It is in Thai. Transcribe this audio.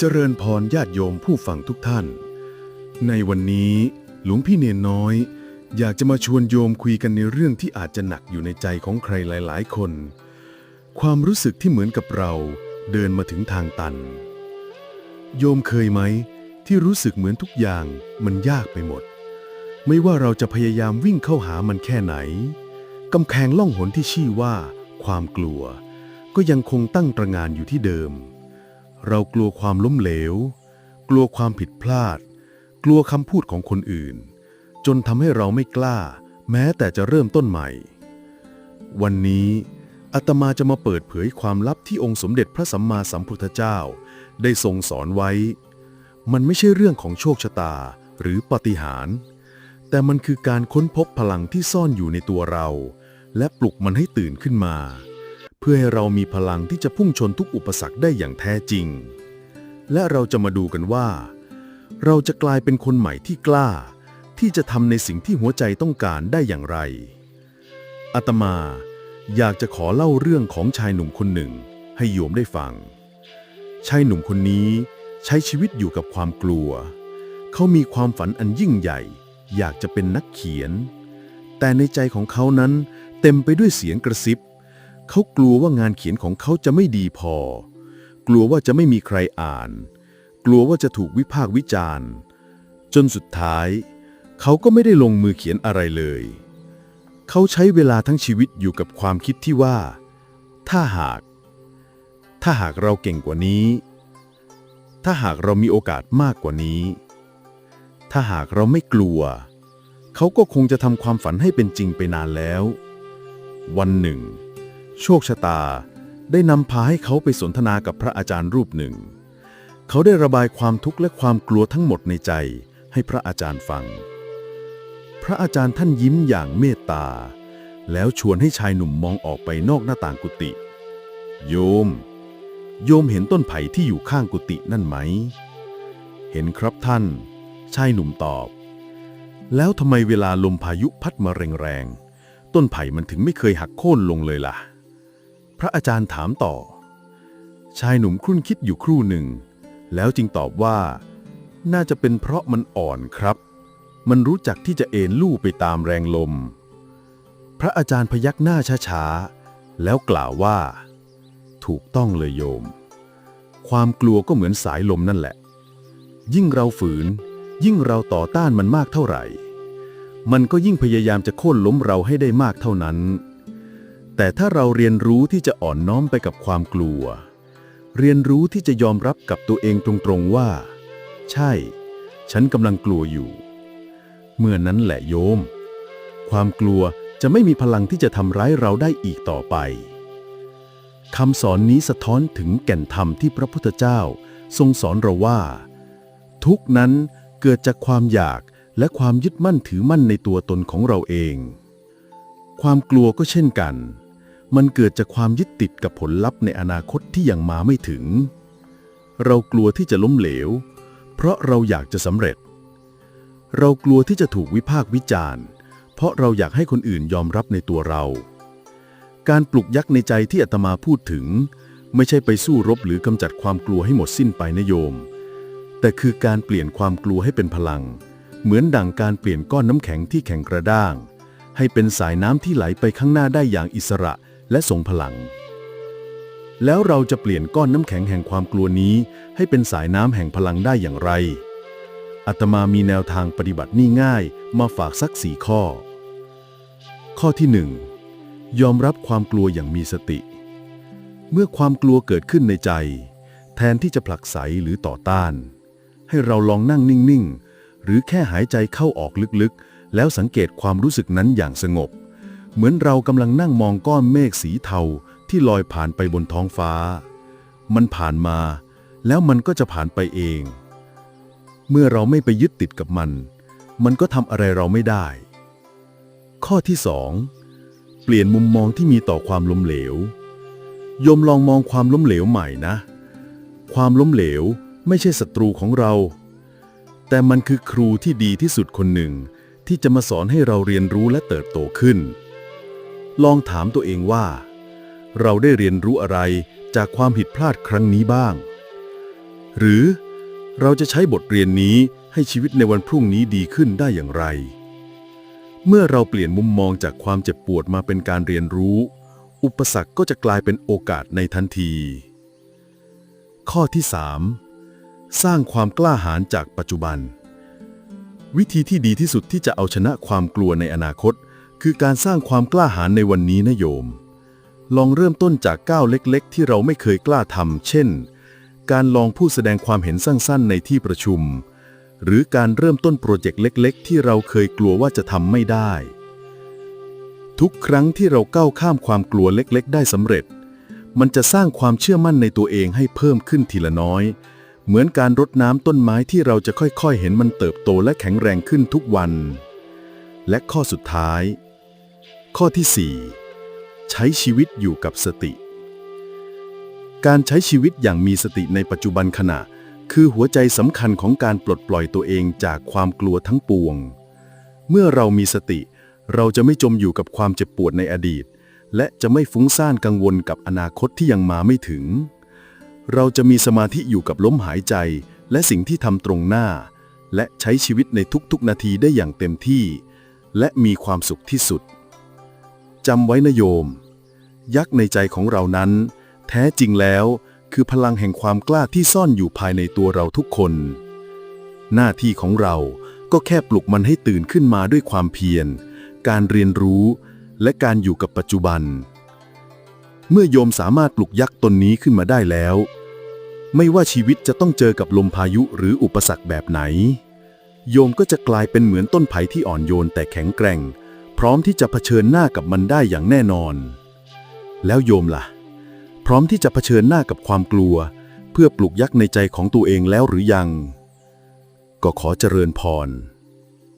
เจริญพรญาติโยมผู้ฟังทุกท่าน ในวันนี้หลวงพี่เนนน้อย อยากจะมาชวนโยมคุยกันในเรื่องที่อาจจะหนักอยู่ในใจของใครหลาย ๆ คน ความรู้สึกที่เหมือนกับเราเดินมาถึงทางตัน โยมเคยไหม ที่รู้สึกเหมือนทุกอย่างมันยากไปหมด ไม่ว่าเราจะพยายามวิ่งเข้าหามันแค่ไหนกำแพงล่องหนที่ชื่อว่า ความกลัว ก็ยังคงตั้งตระงานอยู่ที่เดิม เรากลัวความล้มเหลว กลัวความผิดพลาด กลัวคำพูดของคนอื่น จนทำให้เราไม่กล้า แม้แต่จะเริ่มต้นใหม่ วันนี้อาตมาจะมาเปิดเผยความลับที่องค์สมเด็จพระสัมมาสัมพุทธเจ้า ได้ทรงสอนไว้ มันไม่ใช่เรื่องของโชคชะตาหรือปาฏิหาริย์แต่มันคือการค้นพบพลังที่ซ่อนอยู่ในตัวเรา และปลุกมันให้ตื่นขึ้นมา พื่อให้เรามีพลังที่จะพุ่งชนทุกอุปสรรคได้อย่างแท้จริง และเราจะมาดูกันว่า เราจะกลายเป็นคนใหม่ที่กล้า ที่จะทำในสิ่งที่หัวใจต้องการได้อย่างไรอาตมาอยากจะขอเล่าเรื่องของชายหนุ่มคนหนึ่งให้โยมได้ฟัง ชายหนุ่มคนนี้ใช้ชีวิตอยู่กับความกลัว เขามีความฝันอันยิ่งใหญ่ อยากจะเป็นนักเขียน แต่ในใจของเขานั้นเต็มไปด้วยเสียงกระซิบ เขากลัวว่างานเขียนของเขาจะไม่ดีพอ กลัวว่าจะไม่มีใครอ่าน กลัวว่าจะถูกวิพากษ์วิจารณ์ จนสุดท้าย เขาก็ไม่ได้ลงมือเขียนอะไรเลย เขาใช้เวลาทั้งชีวิตอยู่กับความคิดที่ว่า ถ้าหาก ถ้าหากเราเก่งกว่านี้ ถ้าหากเรามีโอกาสมากกว่านี้ ถ้าหากเราไม่กลัว เขาก็คงจะทำความฝันให้เป็นจริงไปนานแล้ว วันหนึ่ง โชคชะตา ได้นำพาให้เขาไปสนทนากับพระอาจารย์รูปหนึ่ง เขาได้ระบายความทุกข์และความกลัวทั้งหมดในใจให้พระอาจารย์ฟัง พระอาจารย์ท่านยิ้มอย่างเมตตา แล้วชวนให้ชายหนุ่มมองออกไปนอกหน้าต่างกุฏิ โยม โยมเห็นต้นไผ่ที่อยู่ข้างกุฏินั่นไหม เห็นครับท่าน ชายหนุ่มตอบ แล้วทำไมเวลาลมพายุพัดมาแรงๆ ต้นไผ่มันถึงไม่เคยหักโค่นลงเลยล่ะ พระอาจารย์ถามต่อ ชายหนุ่มครุ่นคิดอยู่ครู่หนึ่ง แล้วจึงตอบว่า น่าจะเป็นเพราะมันอ่อนครับ มันรู้จักที่จะเอ็นลู่ไปตามแรงลม พระอาจารย์พยักหน้าช้าๆ แล้วกล่าวว่า ถูกต้องเลยโยม ความกลัวก็เหมือนสายลมนั่นแหละ ยิ่งเราฝืน ยิ่งเราต่อต้านมันมากเท่าไหร่ มันก็ยิ่งพยายามจะโค่นล้มเราให้ได้มากเท่านั้น แต่ถ้าเราเรียนรู้ที่จะอ่อนน้อมไปกับความกลัว เรียนรู้ที่จะยอมรับกับตัวเองตรงๆว่า ใช่ ฉันกำลังกลัวอยู่ เมื่อนั้นแหละโยม ความกลัวจะไม่มีพลังที่จะทำร้ายเราได้อีกต่อไปคำสอนนี้สะท้อนถึงแก่นธรรมที่พระพุทธเจ้า ทรงสอนเราว่า ทุกนั้นเกิดจากความอยากและความยึดมั่นถือมั่นในตัวตนของเราเอง ความกลัวก็เช่นกัน มันเกิดจากความยึดติดกับผลลัพธ์ในอนาคตที่ยังมาไม่ถึง เรากลัวที่จะล้มเหลว เพราะเราอยากจะสำเร็จ เรากลัวที่จะถูกวิพากษ์วิจารณ์ เพราะเราอยากให้คนอื่นยอมรับในตัวเรา การปลุกยักษ์ในใจที่อาตมาพูดถึง ไม่ใช่ไปสู้รบหรือกำจัดความกลัวให้หมดสิ้นไปนะโยม แต่คือการเปลี่ยนความกลัวให้เป็นพลัง เหมือนดั่งการเปลี่ยนก้อนน้ำแข็งที่แข็งกระด้าง ให้เป็นสายน้ำที่ไหลไปข้างหน้าได้อย่างอิสระ และทรงพลัง แล้วเราจะเปลี่ยนก้อนน้ำแข็งแห่งความกลัวนี้ ให้เป็นสายน้ำแห่งพลังได้อย่างไรอาตมามีแนวทางปฏิบัตินี่ง่ายมาฝากสักสี่ข้อ ข้อที่หนึ่งยอมรับความกลัวอย่างมีสติ เมื่อความกลัวเกิดขึ้นในใจ แทนที่จะผลักไสหรือต่อต้าน ให้เราลองนั่งนิ่ง ๆ หรือแค่หายใจเข้าออกลึกๆ แล้วสังเกตความรู้สึกนั้นอย่างสงบ เหมือนเรากำลังนั่งมองก้อนเมฆสีเทาที่ลอยผ่านไปบนท้องฟ้า มันผ่านมา แล้วมันก็จะผ่านไปเอง เมื่อเราไม่ไปยึดติดกับมัน มันก็ทำอะไรเราไม่ได้ ข้อที่สองเปลี่ยนมุมมองที่มีต่อความล้มเหลว โยมลองมองความล้มเหลวใหม่นะ ความล้มเหลวไม่ใช่ศัตรูของเรา แต่มันคือครูที่ดีที่สุดคนหนึ่ง ที่จะมาสอนให้เราเรียนรู้และเติบโตขึ้น ลองถามตัวเองว่า เราได้เรียนรู้อะไรจากความผิดพลาดครั้งนี้บ้าง หรือเราจะใช้บทเรียนนี้ให้ชีวิตในวันพรุ่งนี้ดีขึ้นได้อย่างไร เมื่อเราเปลี่ยนมุมมองจากความเจ็บปวดมาเป็นการเรียนรู้ อุปสรรคก็จะกลายเป็นโอกาสในทันที ข้อที่ 3. สร้างความกล้าหาญจากปัจจุบัน วิธีที่ดีที่สุดที่จะเอาชนะความกลัวในอนาคต คือการสร้างความกล้าหาญในวันนี้นะโยม ลองเริ่มต้นจากก้าวเล็กๆ ที่เราไม่เคยกล้าทำเช่น การลองพูดแสดงความเห็นสั้นๆ ในที่ประชุม หรือการเริ่มต้นโปรเจกต์เล็ก ๆ ที่เราเคยกลัวว่าจะทำไม่ได้ ทุกครั้งที่เราก้าวข้ามความกลัวเล็กๆ ได้สำเร็จ มันจะสร้างความเชื่อมั่นในตัวเองให้เพิ่มขึ้นทีละน้อย เหมือนการรดน้ำต้นไม้ที่เราจะค่อยๆ เห็นมันเติบโตและแข็งแรงขึ้นทุกวัน และข้อสุดท้าย ข้อที่ 4 ใช้ชีวิตอยู่กับสติ การใช้ชีวิตอย่างมีสติในปัจจุบันขณะ คือหัวใจสำคัญของการปลดปล่อยตัวเองจากความกลัวทั้งปวง เมื่อเรามีสติ เราจะไม่จมอยู่กับความเจ็บปวดในอดีต และจะไม่ฟุ้งซ่านกังวลกับอนาคตที่ยังมาไม่ถึง เราจะมีสมาธิอยู่กับลมหายใจ และสิ่งที่ทำตรงหน้า และใช้ชีวิตในทุกๆนาทีได้อย่างเต็มที่ และมีความสุขที่สุด จำไว้นะโยม ยักษ์ในใจของเรานั้น แท้จริงแล้วคือพลังแห่งความกล้าที่ซ่อนอยู่ภายในตัวเราทุกคน หน้าที่ของเราก็แค่ปลุกมันให้ตื่นขึ้นมาด้วยความเพียร การเรียนรู้ และการอยู่กับปัจจุบัน เมื่อโยมสามารถปลุกยักษ์ตนนี้ขึ้นมาได้แล้ว ไม่ว่าชีวิตจะต้องเจอกับลมพายุหรืออุปสรรคแบบไหน โยมก็จะกลายเป็นเหมือนต้นไผ่ที่อ่อนโยนแต่แข็งแกร่ง พร้อมที่จะเผชิญหน้ากับมันได้อย่างแน่นอน แล้วโยมล่ะ พร้อมที่จะเผชิญหน้ากับความกลัว เพื่อปลุกยักษ์ในใจของตัวเองแล้วหรือยัง ก็ขอเจริญพร